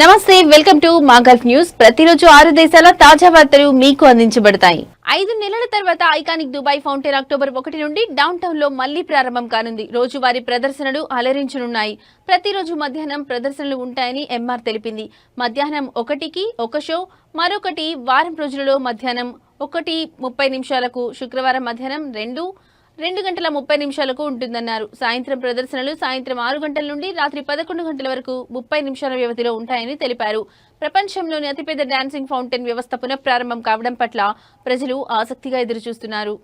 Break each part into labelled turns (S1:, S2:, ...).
S1: నమస్తే welcome to మాగల్ఫ్ news. ప్రతిరోజు ఆరు దేశాల తాజా వార్తలు మీకు అందించబడతాయి. ఐదు నెలల తర్వాత ఐకానిక్ దుబాయ్ ఫౌంటైన్ అక్టోబర్ ఒకటి నుండి డౌన్ టౌన్లో మళ్ళీ ప్రారంభం కానుంది. రోజువారీ ప్రదర్శనలు అలరించనున్నాయి. ప్రతిరోజు మధ్యాహ్నం ప్రదర్శనలు ఉంటాయని ఎంఆర్ తెలిపింది. మధ్యాహ్నం ఒకటికి ఒక షో మరొకటి వారం రోజులలో మధ్యాహ్నం ఒకటి ముప్పై నిమిషాలకు శుక్రవారం మధ్యాహ్నం రెండు రెండు గంటల ముప్పై నిమిషాలకు ఉంటుందన్నారు. సాయంత్రం ప్రదర్శనలు సాయంత్రం ఆరు గంటల నుండి రాత్రి పదకొండు గంటల వరకు ముప్పై నిమిషాల వ్యవధిలో ఉంటాయని తెలిపారు. ప్రపంచంలోని అతిపెద్ద డాన్సింగ్ ఫౌంటైన్ వ్యవస్థ పునఃప్రారంభం కావడం పట్ల ప్రజలు ఆసక్తిగా ఎదురుచూస్తున్నారు.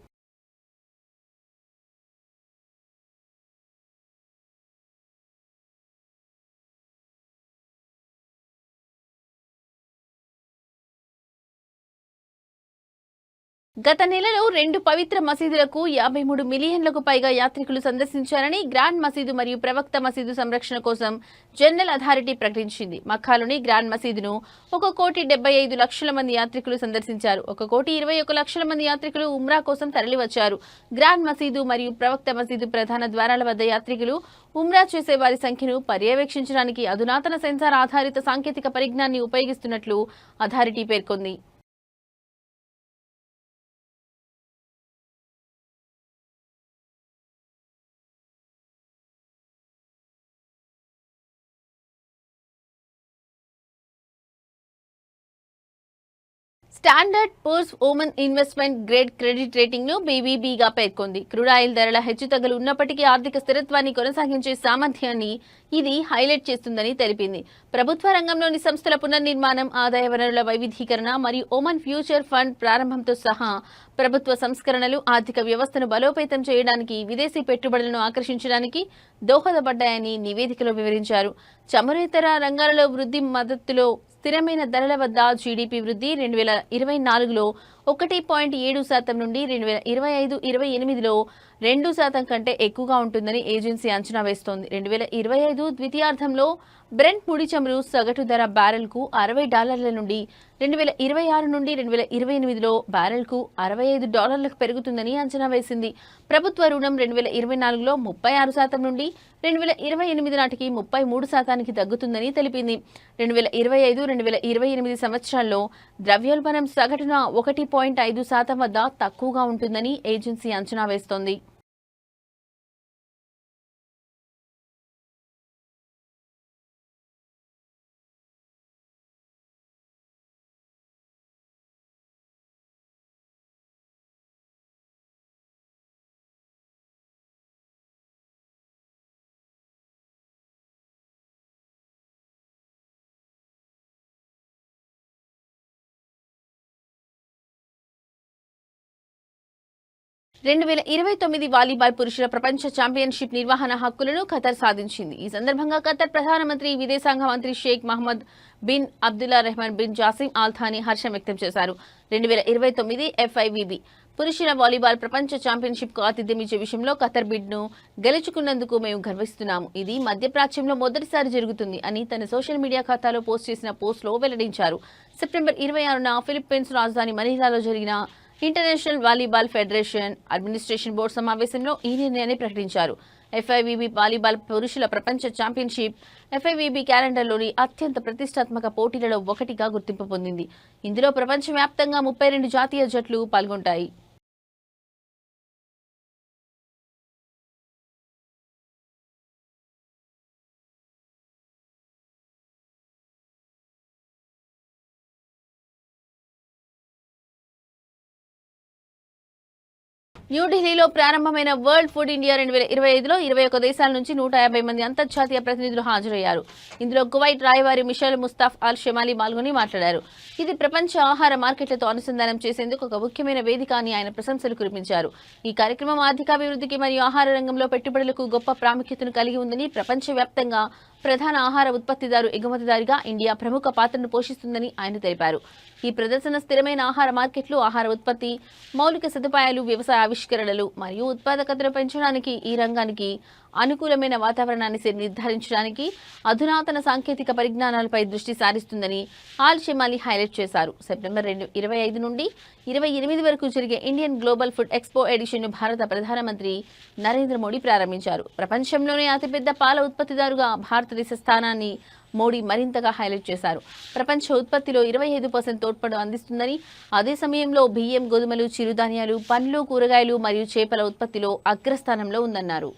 S1: గత నెలలో రెండు పవిత్ర మసీదులకు యాభై మూడు మిలియన్లకు పైగా యాత్రికులు సందర్శించారని గ్రాండ్ మసీదు మరియు ప్రవక్త మసీదు సంరక్షణ కోసం జనరల్ అథారిటీ ప్రకటించింది. మక్కాలోని గ్రాండ్ మసీదును ఒక కోటి డెబ్బై ఐదు లక్షల మంది యాత్రికులు సందర్శించారు. ఒక కోటి ఇరవై ఒక లక్షల మంది యాత్రికులు ఉమ్రా కోసం తరలివచ్చారు. గ్రాండ్ మసీదు మరియు ప్రవక్త మసీదు ప్రధాన ద్వారాల వద్ద యాత్రికులు ఉమ్రా చేసే వారి సంఖ్యను పర్యవేక్షించడానికి అధునాతన సెన్సార్ ఆధారిత సాంకేతిక పరిజ్ఞాన్ని ఉపయోగిస్తున్నట్లు అథారిటీ పేర్కొంది. Standard poor's Oman investment grade credit రేటింగ్ను బీబీబీగా పేర్కొంది. క్రూడాయిల్ ధరల హెచ్చుతగ్గులు ఉన్నప్పటికీ ఆర్థిక స్థిరత్వాన్ని కొనసాగించే సామర్థ్యాన్ని ఇది హైలైట్ చేస్తుందని తెలిపింది. ప్రభుత్వ రంగంలోని సంస్థల పునర్నిర్మాణం ఆదాయ వనరుల వైవిధ్యీకరణ మరియు ఓమన్ ఫ్యూచర్ ఫండ్ ప్రారంభంతో సహా ప్రభుత్వ సంస్కరణలు ఆర్థిక వ్యవస్థను బలోపేతం చేయడానికి విదేశీ పెట్టుబడులను ఆకర్షించడానికి దోహదపడ్డాయని నివేదికలో వివరించారు. చమురేతర రంగాలలో వృద్ధి మద్దతులో స్థిరమైన ధరల వద్ద జీడీపీ వృద్ధి రెండు వేల ఇరవై నాలుగులో ఒకటి పాయింట్ ఏడు శాతం నుండి రెండు వేల ఇరవై ఐదు ఇరవై ఎనిమిదిలో రెండు శాతం కంటే ఎక్కువగా ఉంటుందని ఏజెన్సీ అంచనా వేస్తోంది. రెండు వేల ఇరవై ఐదు ద్వితీయార్థంలో బ్రెంట్ ముడి చమురు సగటు ధర బ్యారెల్కు అరవై డాలర్ల నుండి రెండు వేల ఇరవై ఆరు నుండి రెండు వేల ఇరవై ఎనిమిదిలో బ్యారెల్కు అరవై ఐదు డాలర్లకు పెరుగుతుందని అంచనా వేసింది. ప్రభుత్వ రుణం రెండు వేల ఇరవై నాలుగులో ముప్పై ఆరు శాతం నుండి రెండు వేల ఇరవై ఎనిమిది నాటికి ముప్పై మూడు శాతానికి తగ్గుతుందని తెలిపింది. రెండు వేల ఇరవై ఐదు రెండు వేల ఇరవై ఎనిమిది సంవత్సరాల్లో ద్రవ్యోల్బణం సగటున ఒకటి పాయింట్ ఐదు శాతం వద్ద తక్కువగా ఉంటుందని ఏజెన్సీ అంచనా వేస్తోంది. రెండు వేల ఇరవై తొమ్మిది వాలీబాల్ పురుషుల ప్రపంచ ఛాంపియన్షిప్ నిర్వహణ హక్కులను ఖతర్ సాధించింది. ఈ సందర్భంగా ఖతర్ ప్రధానమంత్రి విదేశాంగ మంత్రి Sheikh Mohammed bin Abdullah Rahman bin Jassim Al Thani హర్షం వ్యక్తం చేశారు. రెండు వేల ఇరవై తొమ్మిది ఎఫ్ఐవిబి. పురుషుల వాలీబాల్ ప్రపంచ ఛాంపియన్షిప్కు ఆతిథ్యం ఇచ్చే విషయంలో ఖతర్ బిడ్ను గెలుచుకున్నందుకు మేము గర్విస్తున్నాము. ఇది మధ్యప్రాచ్యంలో మొదటిసారి జరుగుతుంది అని తన సోషల్ మీడియా ఖాతాలో పోస్ట్ చేసిన పోస్ట్లో వెల్లడించారు. సెప్టెంబర్ ఇరవై ఆరున ఫిలిప్పీన్స్ రాజధాని మనీలాలో జరిగిన international volleyball federation administration board సమావేశంలో ఈ నిర్ణయాన్ని ప్రకటించారు. ఎఫ్ఐవిబి వాలీబాల్ పురుషుల ప్రపంచ ఛాంపియన్షిప్ ఎఫ్ఐవిబి క్యాలెండర్లోని అత్యంత ప్రతిష్టాత్మక పోటీలలో ఒకటిగా గుర్తింపు పొందింది. ఇందులో ప్రపంచవ్యాప్తంగా ముప్పై రెండు జాతీయ జట్లు పాల్గొంటాయి. న్యూఢిల్లీలో ప్రారంభమైన వరల్డ్ ఫుడ్ ఇండియా రెండు వేల ఇరవై ఐదులో ఇరవై ఒక దేశాల నుంచి నూట యాభై మంది అంతర్జాతీయ ప్రతినిధులు హాజరయ్యారు. ఇందులో కువైట్ రాయవారి మిషల్ ముస్తాఫ్ అల్ షమాలి పాల్గొని మాట్లాడారు. ఇది ప్రపంచ ఆహార మార్కెట్లతో అనుసంధానం చేసేందుకు ఒక ముఖ్యమైన వేదిక అని ఆయన ప్రశంసలు కురిపించారు. ఈ కార్యక్రమం ఆర్థికాభివృద్ధికి మరియు ఆహార రంగంలో పెట్టుబడులకు గొప్ప ప్రాముఖ్యతను కలిగి ఉందని ప్రపంచవ్యాప్తంగా ప్రధాన ఆహార ఉత్పత్తిదారు ఎగుమతిదారిగా ఇండియా ప్రముఖ పాత్రను పోషిస్తుందని ఆయన తెలిపారు. ఈ ప్రదర్శన స్థిరమైన ఆహార మార్కెట్లు ఆహార ఉత్పత్తి మౌలిక సదుపాయాలు వ్యవసాయ ఆవిష్కరణలు మరియు ఉత్పాదకతను పెంచడానికి ఈ రంగానికి అనుకూలమైన వాతావరణాన్ని నిర్ధారించడానికి అధునాతన సాంకేతిక పరిజ్ఞానాలపై దృష్టి సారిస్తుందని ఆల్ షెమాలి హైలైట్ చేశారు. సెప్టెంబర్ రెండు ఇరవై ఐదు నుండి ఇరవై ఎనిమిది వరకు జరిగే ఇండియన్ గ్లోబల్ ఫుడ్ ఎక్స్పో ఎడిషన్ను భారత ప్రధానమంత్రి నరేంద్ర మోడీ ప్రారంభించారు. ప్రపంచంలోనే అతిపెద్ద పాల ఉత్పత్తిదారుగా భారతదేశ స్థానాన్ని మోడీ మరింతగా హైలైట్ చేశారు. ప్రపంచ ఉత్పత్తిలో ఇరవై ఐదు పర్సెంట్ తోడ్పాటు అందిస్తుందని అదే సమయంలో బియ్యం గోధుమలు చిరుధాన్యాలు పండ్లు కూరగాయలు మరియు చేపల ఉత్పత్తిలో అగ్రస్థానంలో ఉందన్నారు.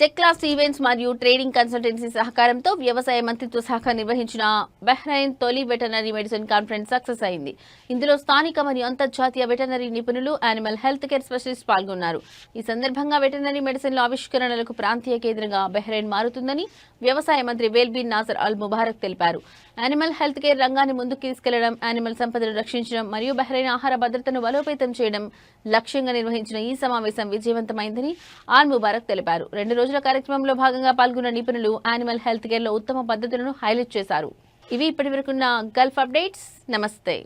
S1: జెక్లాస్ ఈవెంట్స్ మరియు ట్రేడింగ్ కన్సల్టెన్సీ సహకారంతో వ్యవసాయ మంత్రిత్వ శాఖ నిర్వహించిన బెహ్రైన్ తొలి వెటర్నరీ మెడిసిన్ కాన్ఫరెన్స్ సక్సెస్ అయింది. ఇందులో స్థానిక మరియు అంతర్జాతీయ వెటనరీ నిపుణులు యానిమల్ హెల్త్ కేర్ స్పెషలిస్ట్ పాల్గొన్నారు. ఈ సందర్భంగా వెటర్నరీ మెడిసిన్ల ఆవిష్కరణలకు ప్రాంతీయ కేంద్రంగా బెహ్రైన్ మారుతుందని వ్యవసాయ మంత్రి వేల్బీన్ నాసర్ అల్ ముబారక్ తెలిపారు. యానిమల్ హెల్త్ కేర్ రంగాన్ని ముందుకు తీసుకెళ్ళడం యానిమల్ సంపదను రక్షించడం మరియు బహ్రైన్ ఆహార భద్రతను బలోపేతం చేయడం లక్ష్యంగా నిర్వహించిన ఈ సమావేశం విజయవంతమైందని ఆల్ ముబారక్ తెలిపారు. రెండు రోజుల కార్యక్రమంలో భాగంగా పాల్గొన్న నిపుణులు యానిమల్ హెల్త్ కేర్లో ఉత్తమ పద్ధతులను హైలైట్ చేశారు. ఇవి ఇప్పటివరకున్న గల్ఫ్ అప్డేట్స్ నమస్తే.